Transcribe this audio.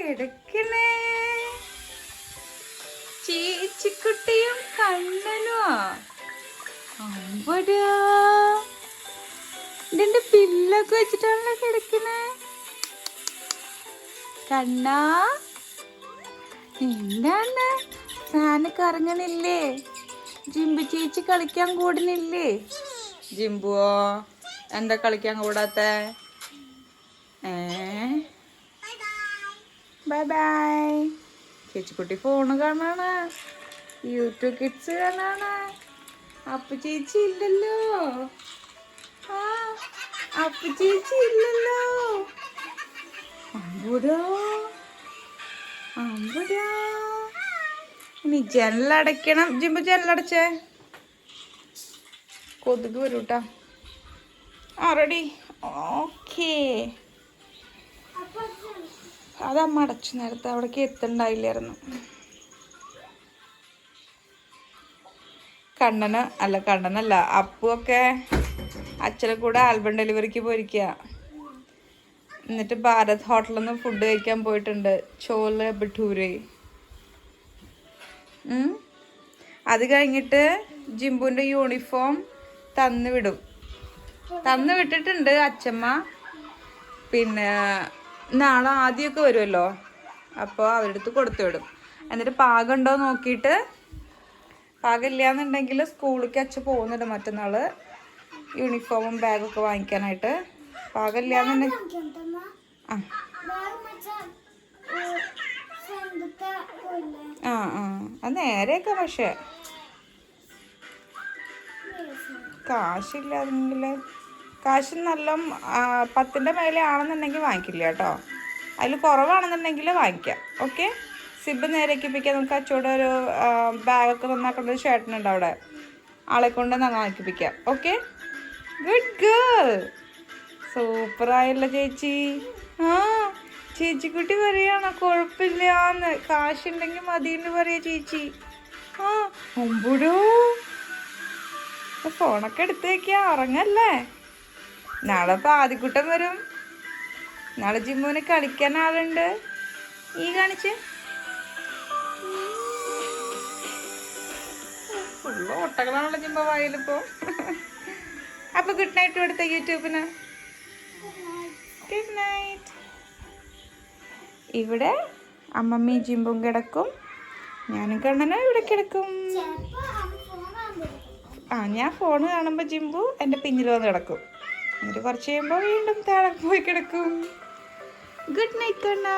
കിടക്കണേ? ചേച്ചിക്കുട്ടിയും കണ്ണനോ? അമ്പടാ. പില്ലൊക്കെ വെച്ചിട്ടാണല്ലോ കിടക്കണേ? കണ്ണാ എന്താണ്? ഫാന് ഇറങ്ങണില്ലേ? ജിംബു ചേച്ചി കളിക്കാൻ കൂടുന്നില്ലേ? ജിംബുവോ എന്താ കളിക്കാൻ കൂടാത്ത? ഏ? ബൈ ബൈ ചേച്ചിക്കുട്ടി ഫോണ് കാണാണ്. യൂട്യൂബ് കിഡ്സ് കാണാണ്. അപ്പു ചേച്ചി ഇല്ലല്ലോ. ആ ചേച്ചി ഇല്ലല്ലോ. അമ്പുടോ അമ്പുടോ ഇനി ജനലടയ്ക്കണം ജിമ്പ് ജനലടച്ചേ കൊതുക് വരും കേട്ടോ ആ റെഡി ഓക്കേ അതമ്മ അടച്ചു നേരത്തെ അവിടേക്ക് എത്തണ്ടായില്ലായിരുന്നു. കണ്ണന് അല്ല കണ്ണനല്ല അപ്പു ഒക്കെ അച്ഛനെ കൂടെ ആൽബം ഡെലിവറിക്ക് പോയിരിക്കുക എന്നിട്ട് ഭാരത് ഹോട്ടലിൽ നിന്ന് ഫുഡ് കഴിക്കാൻ പോയിട്ടുണ്ട്. ചോല ബട്ടൂര്. അത് കഴിഞ്ഞിട്ട് ജിംബുവിന്റെ യൂണിഫോം തന്നു വിടും. തന്നു വിട്ടിട്ടുണ്ട് അച്ഛമ്മ പിന്നെ നാളെ ആദ്യമൊക്കെ വരുമല്ലോ. അപ്പോൾ അവരുടെ അടുത്ത് കൊടുത്തു വിടും. എന്നിട്ട് പാകമുണ്ടോ നോക്കിയിട്ട് പാകമില്ല എന്നുണ്ടെങ്കിൽ സ്കൂളിലേക്ക് അച്ഛൻ പോകുന്നുണ്ട് മറ്റന്നാൾ യൂണിഫോമും ബാഗൊക്കെ വാങ്ങിക്കാനായിട്ട്. പാകമില്ല എന്നുണ്ടെങ്കിൽ ആ. ആ ആ. അത് നേരെയൊക്കെ പക്ഷേ. കാശില്ലാതെങ്കിൽ കാശ് നല്ല പത്തിന്റെ മേലെ ആണെന്നുണ്ടെങ്കിൽ വാങ്ങിക്കില്ല കേട്ടോ. അതിൽ കുറവാണെന്നുണ്ടെങ്കിൽ വാങ്ങിക്കാം. ഓക്കെ? സിബ് നേരേക്കിപ്പിക്കാൻ നമുക്ക് അച്ചോടെ ഒരു ബാഗൊക്കെ നന്നാക്കേണ്ട ഒരു ചേട്ടനുണ്ട് അവിടെ. ആളെ കൊണ്ട് നന്നാക്കിപ്പിക്കാം ഓക്കെ? Good girl. സൂപ്പറായല്ലോ ചേച്ചി. ആ ചേച്ചിക്കുട്ടി പറയാണ് കുഴപ്പമില്ലാന്ന്. കാശുണ്ടെങ്കിൽ മതിയെന്ന് പറയാ ചേച്ചി. ആ ഫോണൊക്കെ എടുത്തേക്കാ ഉറങ്ങല്ലേ? നാളെ പാതിക്കുട്ടം വരും. നാളെ ജിമ്മുവിന് കളിക്കാൻ ആളുണ്ട്. ഈ കാണിച്ച്. ഫുള്ള് ഓട്ടകളാണല്ലോ ജിമ്മ വായിലിപ്പോ. അപ്പൊ ഗുഡ് നൈറ്റ് കൊടുത്ത യൂട്യൂബിന്. ഗുഡ് നൈറ്റ് ഇവിടെ അമ്മമ്മി ജിമ്പും കിടക്കും. ഞാനും കണ്ണനും ഇവിടെ കിടക്കും. ആ ഞാൻ ഫോൺ കാണുമ്പോൾ ജിമ്പു എന്റെ പിന്നിൽ വന്ന് കിടക്കും. എന്നിട്ട് കുറച്ച് കഴിയുമ്പോൾ വീണ്ടും താഴെ പോയി കിടക്കും. ഗുഡ് നൈറ്റ് അണ്ണാ